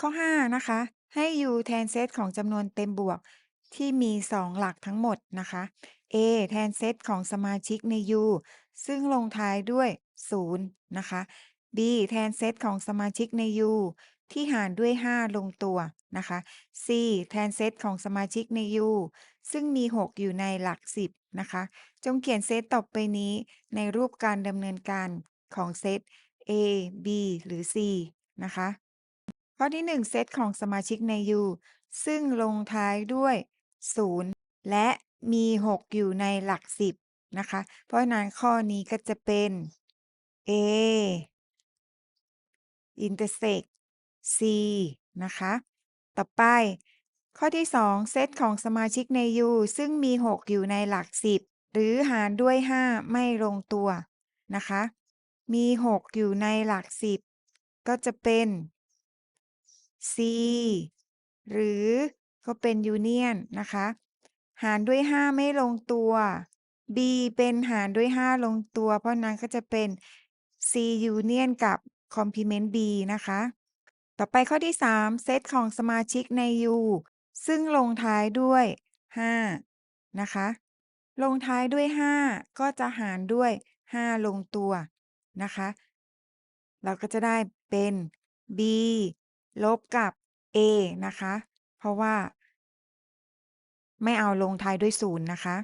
ข้อ 5 นะคะ ให้ u แทนเซตของจำนวนเต็มบวกที่มี 2 หลักทั้งหมดนะคะ a แทนเซตของสมาชิกใน u ซึ่งลงท้ายด้วย0นะคะ b แทนเซตของสมาชิกใน u ที่หารด้วย 5 ลงตัวนะคะ c แทนเซตของสมาชิกใน u ซึ่งมี 6 อยู่ในหลัก 10 นะคะ จงเขียนเซตต่อไปนี้ในรูปการดำเนินการของเซต a b หรือ c นะคะ ข้อที่ 1 เซตของสมาชิกใน u ซึ่งลงท้ายด้วย 0 และมี 6 อยู่ในหลัก 10 นะคะ เพราะฉะนั้นข้อนี้ก็จะเป็น a อินเตอร์เซก c นะคะ ต่อไป ข้อที่ 2 เซตของสมาชิกใน u ซึ่งมี 6 อยู่ในหลัก 10 หรือหารด้วย 5 ไม่ลงตัวนะคะ มี 6 อยู่ในหลัก 10 ก็จะเป็น c หรือก็เป็นยูเนียนนะคะ หารด้วย 5 ไม่ลงตัว b เป็นหารด้วย 5 ลงตัว เพราะนั้นก็จะเป็น c ยูเนียนกับคอมพลีเมนต์ b นะคะ ต่อไปข้อที่ 3 เซตของสมาชิกใน u ซึ่งลงท้ายด้วย 5 นะคะ ลงท้ายด้วย 5 ก็จะหารด้วย 5 ลงตัวนะคะ เราก็จะได้เป็น b ลบกับ a นะคะ เพราะว่า ไม่เอาลงท้ายด้วยศูนย์นะคะ